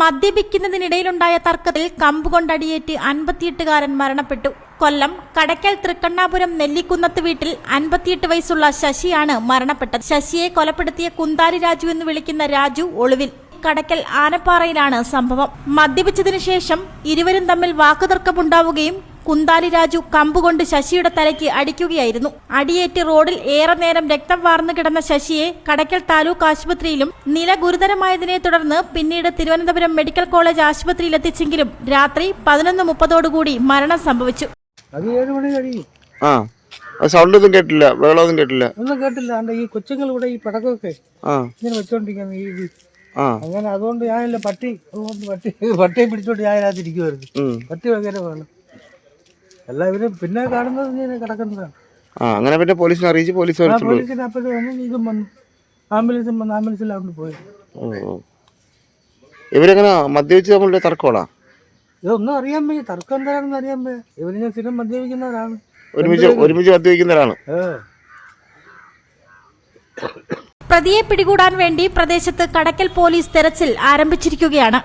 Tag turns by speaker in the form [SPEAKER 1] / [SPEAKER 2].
[SPEAKER 1] മദ്യപിക്കുന്നതിനിടയിലുണ്ടായ തർക്കത്തിൽ കമ്പുകൊണ്ടടിയേറ്റ് അൻപത്തിയെട്ടുകാരൻ മരണപ്പെട്ടു. കൊല്ലം കടയ്ക്കൽ തൃക്കണ്ണാപുരം നെല്ലിക്കുന്നത്ത് വീട്ടിൽ അൻപത്തിയെട്ട് വയസ്സുള്ള ശശിയാണ് മരണപ്പെട്ടത്. ശശിയെ കൊലപ്പെടുത്തിയ കുന്താരി രാജു എന്ന് വിളിക്കുന്ന രാജു ഒളിവിൽ. കടയ്ക്കൽ ആനപ്പാറയിലാണ് സംഭവം. മദ്യപിച്ചതിനു ശേഷം ഇരുവരും തമ്മിൽ വാക്കുതർക്കമുണ്ടാവുകയും കുന്താലി രാജു കമ്പുകൊണ്ട് ശശിയുടെ തലയ്ക്ക് അടിക്കുകയായിരുന്നു. അടിയേറ്റ് റോഡിൽ ഏറെ നേരം രക്തം വാർന്നു കിടന്ന ശശിയെ കടയ്ക്കൽ താലൂക്ക് ആശുപത്രിയിലും നില ഗുരുതരമായതിനെ തുടർന്ന് പിന്നീട് തിരുവനന്തപുരം മെഡിക്കൽ കോളേജ് ആശുപത്രിയിൽ എത്തിച്ചെങ്കിലും രാത്രി പതിനൊന്ന് മുപ്പതോടുകൂടി മരണം സംഭവിച്ചു.
[SPEAKER 2] സൗണ്ട് ഒന്നും കേട്ടില്ല വെള്ളമൊന്നും കേട്ടില്ല.
[SPEAKER 3] ഒന്നും കേട്ടില്ല. അണ്ട ഈ കൊച്ചുങ്ങൾ ഇവിടെ ഈ പടക്കമൊക്കെ ഇങ്ങനെ വെച്ചോണ്ടിരിക്കുന്നു ഈ അങ്ങനെ അതുകൊണ്ട് ഞാനല്ല പട്ടി അതുകൊണ്ട് പട്ടി പട്ടിയെ പിടിച്ചോണ്ട് ഞാൻ അതിനകത്ത്
[SPEAKER 2] ഇരിക്കുമായിരുന്നു
[SPEAKER 3] പട്ടി ഭയങ്കര വേണം എല്ലാവരും പിന്നെ കാണുന്നത് ഇങ്ങനെ കിടക്കുന്നതാണ്.
[SPEAKER 2] ആ അങ്ങനെ പിന്നെ പോലീസിനെ അറിയിച്ച് പോലീസ്
[SPEAKER 3] ആ
[SPEAKER 2] വരച്ചുള്ളൂ.
[SPEAKER 3] പോലീസിന് അപ്പോഴും വന്നു ഇതും വന്നു. ആംബുലൻസും വന്നു ആംബുലൻസിലാണ് പോയത്.
[SPEAKER 2] ഓ ഓ. ഇവരെങ്ങനെ മദ്യപിച്ച് നമ്മളുടെ തർക്കമാണോ
[SPEAKER 3] ഇതൊന്നും അറിയാൻ വയ്യ. തർക്കം എന്താണെന്ന് അറിയാൻ വയ്യ. ഇവർ ഞാൻ സ്ഥിരം മദ്യപിക്കുന്നവരാണ്.
[SPEAKER 2] ഒരുമിച്ച് ഒരുമിച്ച് മദ്യപിക്കുന്നവരാണ്.
[SPEAKER 3] ഏ.
[SPEAKER 1] പ്രതിയെ പിടികൂടാൻ വേണ്ടി പ്രദേശത്ത് കടക്കൽ പോലീസ് തെരച്ചിൽ ആരംഭിച്ചിരിക്കുകയാണ്.